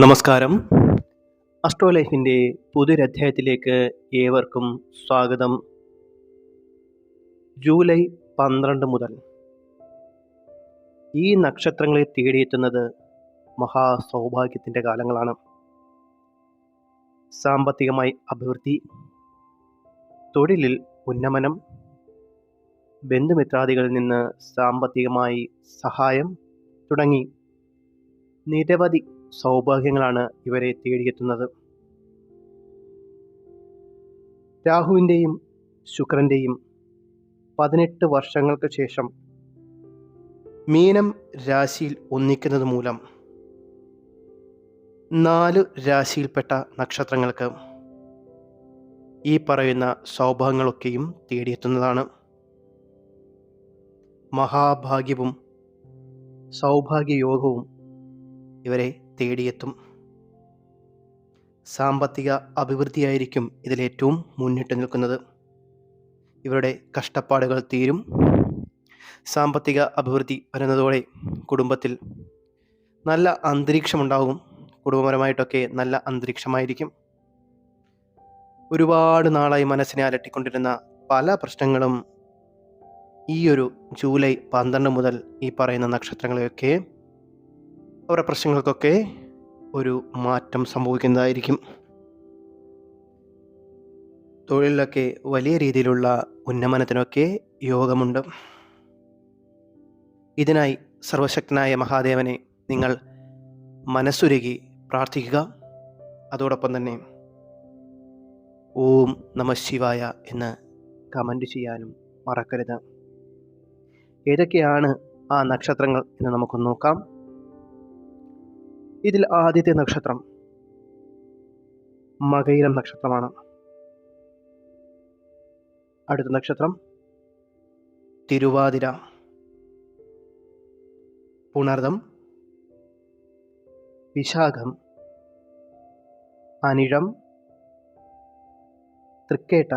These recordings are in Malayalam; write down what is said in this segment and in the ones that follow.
നമസ്കാരം. അസ്ട്രോ ലൈഫിന്റെ പുതിയൊരധ്യായത്തിലേക്ക് ഏവർക്കും സ്വാഗതം. ജൂലൈ പന്ത്രണ്ട് മുതൽ ഈ നക്ഷത്രങ്ങളെ തേടിയെത്തുന്നത് മഹാസൗഭാഗ്യത്തിന്റെ കാലങ്ങളാണ്. സാമ്പത്തികമായി അഭിവൃദ്ധി തൊഴിലിൽ ഉന്നമനം ബന്ധുമിത്രാദികളിൽ നിന്ന് സാമ്പത്തികമായി സഹായം തുടങ്ങി നിരവധി സൗഭാഗ്യങ്ങളാണ് ഇവരെ തേടിയെത്തുന്നത്. രാഹുവിന്റെയും ശുക്രന്റെയും പതിനെട്ട് വർഷങ്ങൾക്ക് ശേഷം മീനം രാശിയിൽ ഒന്നിക്കുന്നത് മൂലം നാല് രാശിയിൽപ്പെട്ട നക്ഷത്രങ്ങൾക്ക് ഈ പറയുന്ന സൗഭാഗ്യങ്ങളൊക്കെയും തേടിയെത്തുന്നതാണ്. മഹാഭാഗ്യവും സൗഭാഗ്യയോഗവും ഇവരെ തേടിയെത്തും. സാമ്പത്തിക അഭിവൃദ്ധിയായിരിക്കും ഇതിലേറ്റവും മുന്നിട്ട് നിൽക്കുന്നത്. ഇവരുടെ കഷ്ടപ്പാടുകൾ തീരും. സാമ്പത്തിക അഭിവൃദ്ധി വരുന്നതോടെ കുടുംബത്തിൽ നല്ല അന്തരീക്ഷമുണ്ടാകും കുടുംബപരമായിട്ടൊക്കെ നല്ല അന്തരീക്ഷമായിരിക്കും. ഒരുപാട് നാളായി മനസ്സിനെ അലട്ടിക്കൊണ്ടിരുന്ന പല പ്രശ്നങ്ങളും ഈ ഒരു ജൂലൈ പന്ത്രണ്ട് മുതൽ ഈ പറയുന്ന നക്ഷത്രങ്ങളെയൊക്കെ അവരുടെ പ്രശ്നങ്ങൾക്കൊക്കെ ഒരു മാറ്റം സംഭവിക്കുന്നതായിരിക്കും. തൊഴിലിലൊക്കെ വലിയ രീതിയിലുള്ള ഉന്നമനത്തിനൊക്കെ യോഗമുണ്ട്. ഇതിനായി സർവശക്തനായ മഹാദേവനെ നിങ്ങൾ മനസ്സുരുകി പ്രാർത്ഥിക്കുക. അതോടൊപ്പം തന്നെ ഓം നമ ശിവായ എന്ന് കമന്റ് ചെയ്യാനും മറക്കരുത്. ഏതൊക്കെയാണ് ആ നക്ഷത്രങ്ങൾ എന്ന് നമുക്ക് നോക്കാം. ഇതിൽ ആദ്യത്തെ നക്ഷത്രം. മകയിരം നക്ഷത്രമാണ്. അടുത്ത നക്ഷത്രം തിരുവാതിര. പുണർദം വിശാഖം അനിഴം തൃക്കേട്ട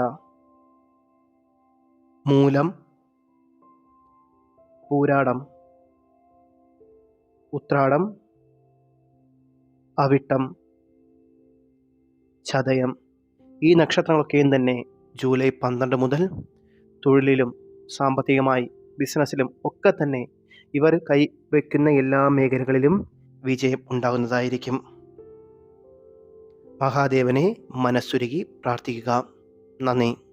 മൂലം പൂരാടം ഉത്രാടം അവിട്ടം ചതയം ഈ നക്ഷത്രങ്ങളൊക്കെയും തന്നെ ജൂലൈ പന്ത്രണ്ട് മുതൽ തൊഴിലിലും സാമ്പത്തികമായി ബിസിനസ്സിലും ഒക്കെ തന്നെ ഇവർ കൈവയ്ക്കുന്ന എല്ലാ മേഖലകളിലും വിജയം ഉണ്ടാകുന്നതായിരിക്കും. മഹാദേവനെ മനസ്സുരുകി പ്രാർത്ഥിക്കുക. നന്ദി.